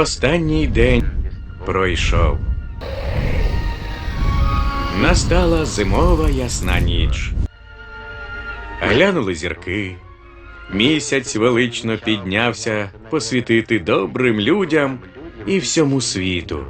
Останній день пройшов. Настала зимова ясна ніч. Глянули зірки. Місяць велично піднявся посвітити добрим людям і всьому світу.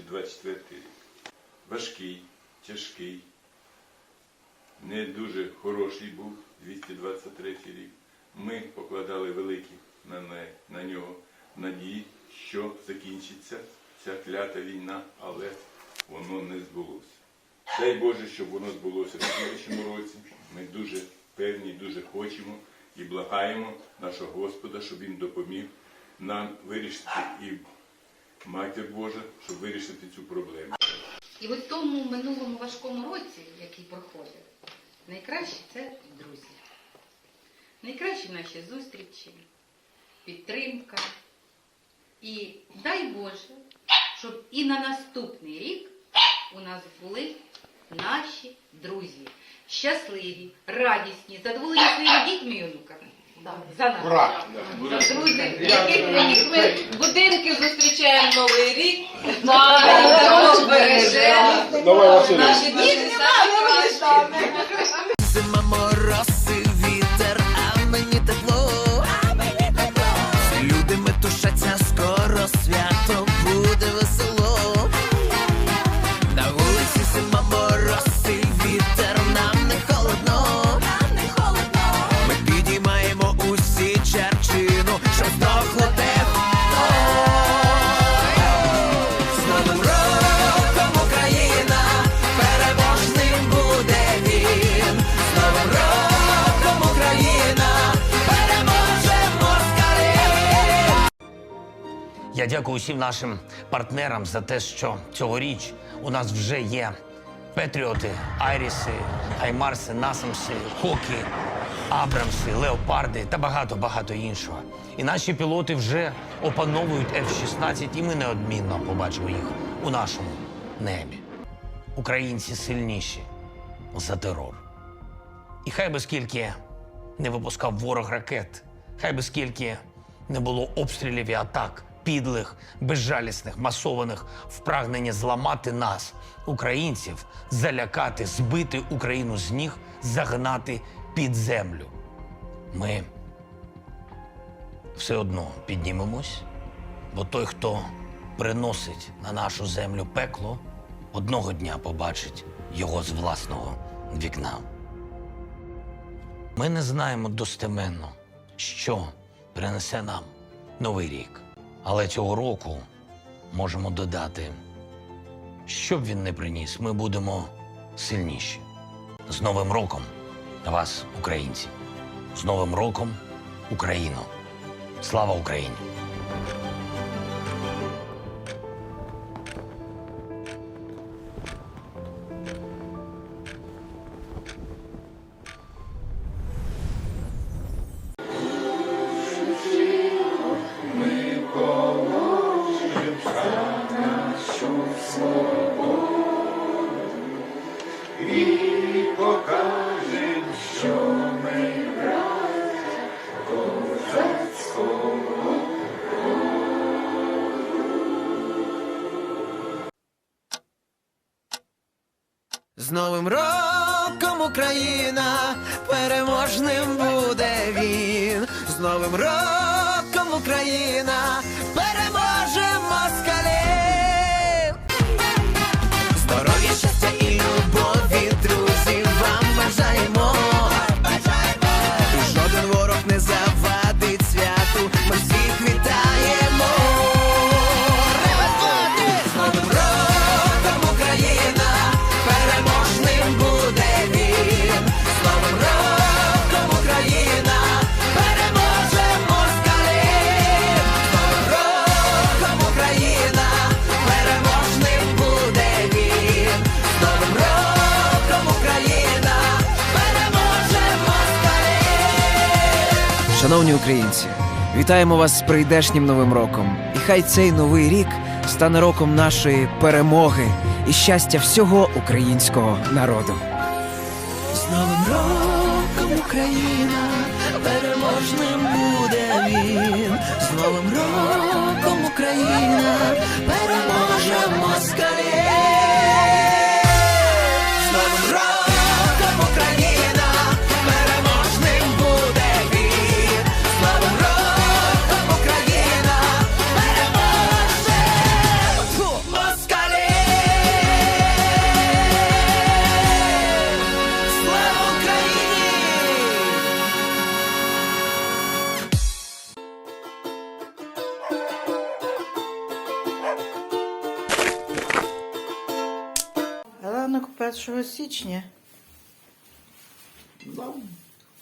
2024 рік. Важкий, тяжкий, не дуже хороший був 223 рік. Ми покладали великі на, не- на нього надії, що закінчиться ця клята війна, але воно не збулося. Дай Боже, щоб воно збулося в слідчому році. Ми дуже певні, дуже хочемо і благаємо нашого Господа, щоб Він допоміг нам вирішити і Матір Божа, щоб вирішити цю проблему. І от тому минулому важкому році, який проходив, найкраще це друзі. Найкращі наші зустрічі, підтримка. І дай Боже, щоб і на наступний рік у нас були наші друзі. Щасливі, радісні, задоволені своїми дітьми і онуками. За нас. Друзі, яких яких ми будинки зустрічаємо новий рік. Дай береже. Наші діти Я дякую усім нашим партнерам за те, що цьогоріч у нас вже є Петріоти, Айріси, Хаймарси, Насамси, Хокі, Абрамси, Леопарди та багато-багато іншого. І наші пілоти вже опановують F-16, і ми неодмінно побачимо їх у нашому небі. Українці сильніші за терор. І хай би скільки не випускав ворог ракет, хай би скільки не було обстрілів і атак, підлих, безжалісних, масованих в прагненні зламати нас, українців, залякати, збити Україну з ніг, загнати під землю. Ми все одно піднімемось, бо той, хто приносить на нашу землю пекло, одного дня побачить його з власного вікна. Ми не знаємо достеменно, що принесе нам новий рік. Але цього року можемо додати, що б він не приніс, ми будемо сильніші. З Новим роком вас, українці! З Новим роком, Україно! Слава Україні! З Новим роком Україна, переможним буде він. З Новим роком Україна, Шановні українці, вітаємо вас з прийдешнім новим роком. І хай цей новий рік стане роком нашої перемоги і щастя всього українського народу. З Новим роком Україна, переможним буде він. З Новим роком Україна, переможе москалів. 1 січня.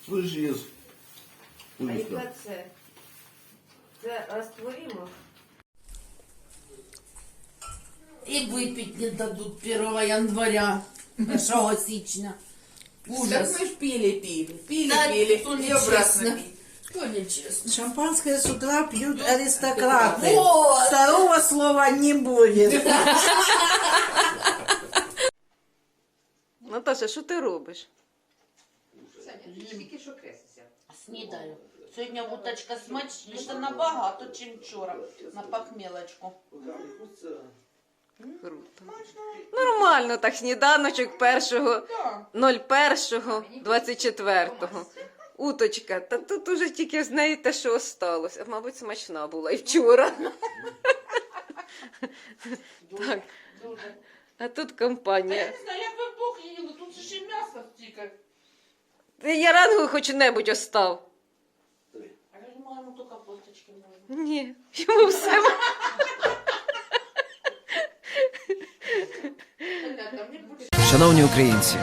Ви ж є. А яка це? Це растворимо? И выпить не дадут 1 января, 1 січня. Ужас. Так ми ж пили, пили, пили, Да, пили. то и обратно нечестно. пили. То нечестно. Шампанское с утра пьют аристократы. Вот. Второго слова не будет. Наташа, що ти робиш? Снідаю. Сьогодні вуточка смачніша набагато, чим вчора на похмелочку. Круто. Нормально, так сніданочок першого, 01, 24-го. Уточка, та тут уже тільки знаєте, що осталось. Мабуть, смачна була і вчора. Так. А тут компанія. Я рангу хоч небудь остав. А я йому тільки косточки можна. Ні, йому все. Мені Шановні українці,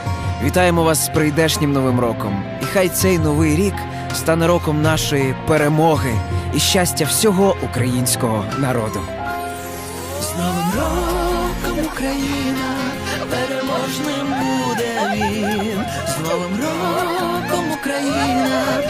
вітаємо вас з прийдешнім новим роком. І хай цей новий рік стане роком нашої перемоги і щастя всього українського народу. З Новим роком Україна, переможним буде він. З Новим роком Україна,